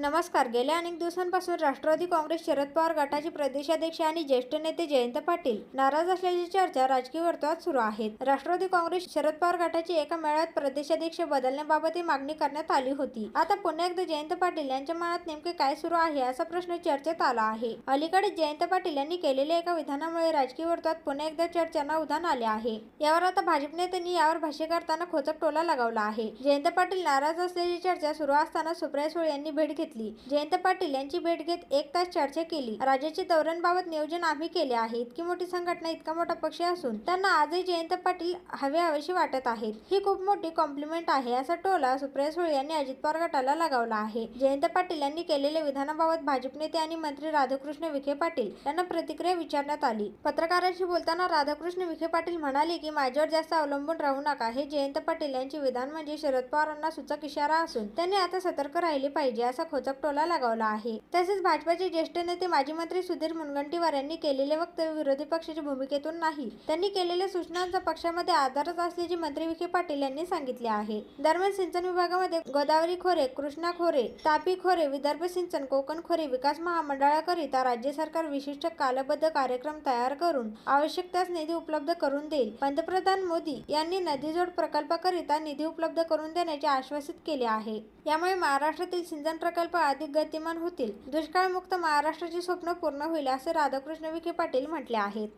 नमस्कार. गेल्या अनेक दिवसांपासून राष्ट्रवादी काँग्रेस शरद पवार गटाचे प्रदेशाध्यक्ष आणि ज्येष्ठ नेते जयंत पाटील नाराज असल्याची चर्चा राजकीय वर्तुळात सुरू आहेत. राष्ट्रवादी काँग्रेस शरद पवार गटाची एका मेळाव्यात प्रदेशाध्यक्ष बदलण्याबाबत ही मागणी करण्यात आली होती. आता पुन्हा एकदा जयंत पाटील यांच्या मनात नेमके काय सुरू आहे असा प्रश्न चर्चेत आला आहे. अलीकडे जयंत पाटील यांनी केलेल्या एका विधानामुळे राजकीय वर्तुळात पुन्हा एकदा चर्चांना उधाण आले आहे. यावर आता भाजप नेत्यांनी यावर भाष्य करताना खोचक टोला लगावला आहे. जयंत पाटील नाराज असल्याची चर्चा सुरू असताना सुप्रिया सुळे यांनी भेट घेतली. जयंत पाटील यांची भेट घेत एक तास चर्चा केली. राज्याचे दौऱ्यांबाबत नियोजन आम्ही केले आहे. इतकी मोठी संघटना इतका मोठा पक्ष असून त्यांना आजही जयंत पाटील हवे हवेशी वाटत आहेत. ही खूप मोठी कॉम्प्लिमेंट आहे असा टोला सुप्रिया सुळे यांनी अजित पवार गटाला लगावला आहे. जयंत पाटील यांनी केलेल्या विधानाबाबत भाजप नेते आणि मंत्री राधाकृष्ण विखे पाटील यांना प्रतिक्रिया विचारण्यात आली. पत्रकारांशी बोलताना राधाकृष्ण विखे पाटील म्हणाले की माझ्यावर जास्त अवलंबून राहू नका. हे जयंत पाटील यांचे विधान म्हणजे शरद पवारांना सूचक इशारा असून त्यांनी आता सतर्क राहिले पाहिजे असा खोचक टोला लगावला आहे. तसेच भाजपाचे ज्येष्ठ नेते माजी मंत्री सुधीर मुनगंटीवार यांनी केलेले वक्तव्य विरोधी पक्षाच्या भूमिकेतून नाही. त्यांनी केलेल्या सूचनांचा पक्षामध्ये आधारच असल्याचे मंत्री विखे पाटील यांनी सांगितले आहे. दरम्यान सिंचन विभागामध्ये गोदावरी खोरे कृष्णा खोरे तापी खोरे विदर्भ सिंचन कोकण खोरे विकास महामंडळाकरिता राज्य सरकार विशिष्ट कालबद्ध कार्यक्रम तयार करून आवश्यक त्यास निधी उपलब्ध करून देईल. पंतप्रधान मोदी यांनी नदीजोड प्रकल्पाकरिता निधी उपलब्ध करून देण्याचे आश्वासित केले आहे. यामुळे महाराष्ट्रातील सिंचन प्रकल्प प्रकल्प अधिक गतिमान होतील. दुष्काळमुक्त महाराष्ट्राची स्वप्न पूर्ण होईल असे राधाकृष्ण विखे पाटील म्हटले आहेत.